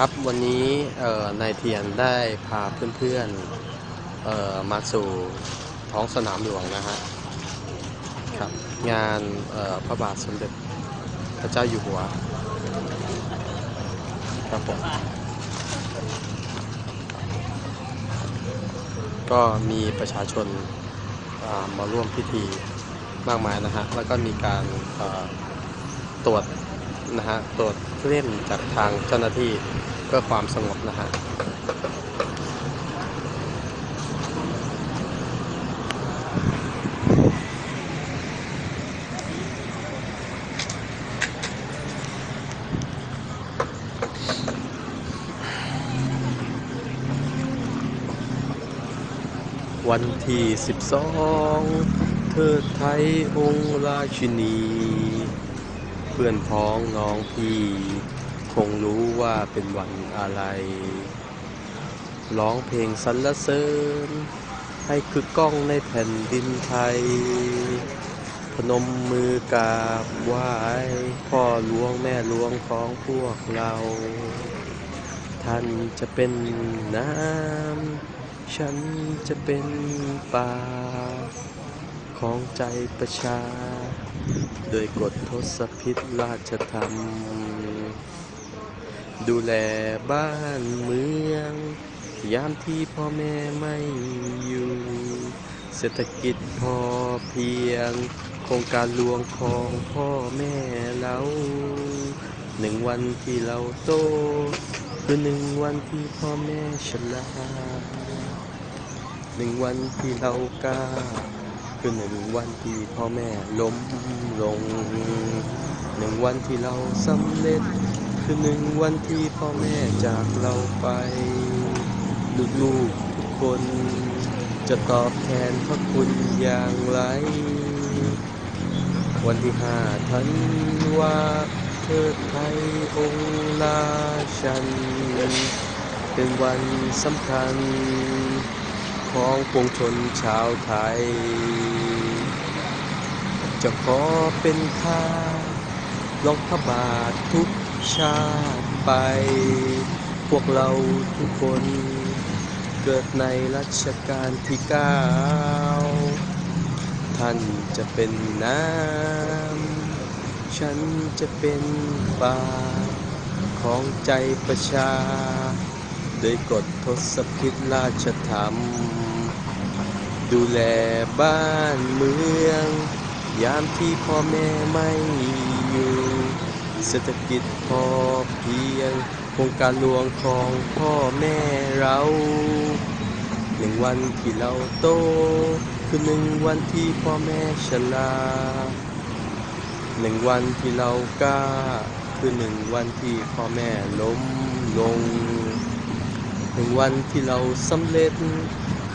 ครับวันนี้นายเทียนได้พาเพื่อนๆมาสู่ท้องสนามหลวงนะฮะครับงานพระบาทสมเด็จพระเจ้าอยู่หัวครับผมก็มีประชาชนมาร่วมพิธีมากมายนะฮะแล้วก็มีการตรวจ นะฮะตรวจเล่นจากทางเจ้าหน้าที่เพื่อความสงบนะฮะวันที่สิบสองเธอไทยองค์ราชินี พื่อนพ้องน้องพี่คงรู้ว่าเป็นวันอะไร ร้องเพลงสรรเสริญ ให้คือกล้องในแผ่นดินไทย พนมมือกราบไหว้พ่อหลวงแม่หลวงของพวกเรา ท่านจะเป็นน้ำ ฉันจะเป็นป่า ของใจประชา โดยกฎทศพิษราชธรรม ดูแลบ้านเมือง ยามที่พ่อแม่ไม่อยู่ เศรษฐกิจพอเพียง โครงการหลวงของพ่อแม่เราหนึ่งวันที่เราโต คือหนึ่งวันที่พ่อแม่ชลาหนึ่งวันที่เราก้า คือหนึ่งวันที่พ่อแม่ล้มลงหนึ่งวันที่เราสำเร็จ คือหนึ่งวันที่พ่อแม่จากเราไปลูกๆทุกคน จะตอบแทนพระคุณอย่างไร วันที่ห้าธันวาเทิดไทยองค์ราชัน เป็นวันสำคัญ ของปวงชนชาวไทย จะขอเป็นข้าลองพระบาททุกชาติไป พวกเราทุกคนเกิดในรัชกาลที่เก้าท่านจะเป็นน้ำ ฉันจะเป็นปลาของใจประชาได้กดทศพิธราชธรรม ดูแลบ้านเมือง ยามที่พ่อแม่ไม่อยู่เศรษฐกิจพอเพียงโครงการหลวงของพ่อแม่เราหนึ่งวันที่เราโต คือหนึ่งวันที่พ่อแม่ชราหนึ่งวันที่เรากล้า คือหนึ่งวันที่พ่อแม่ล้มลง หนึ่งวันที่เราสำเร็จ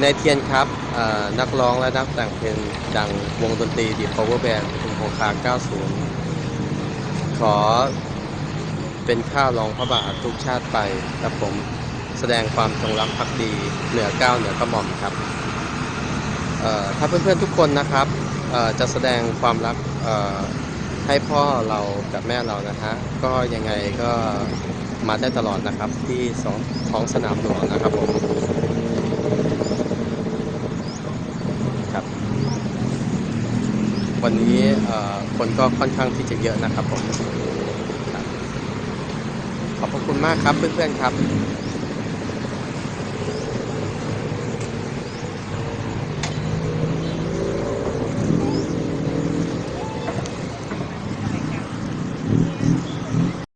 ในเทียนครับนักร้องและนักแต่งเพลงดังวงดนตรี The Power Band กลุ่มโคคา 90 ขอเป็นข้าวรองพระบาททุกชาติไปครับผมแสดงความจงรักภักดีเหนือเก้าวเหนือกระหม่อมครับถ้าเพื่อนๆทุกคนนะครับจะแสดงความรักให้พ่อเรากับแม่เรานะฮะก็ยังไงก็มาได้ตลอดนะครับที่สองท้องสนามหลวงนะครับผมครับ วั นี้คนก็ค่อนข้างที่จะเยอะนะครับผมขอบพระคุณมากครับเพื่อนๆครับ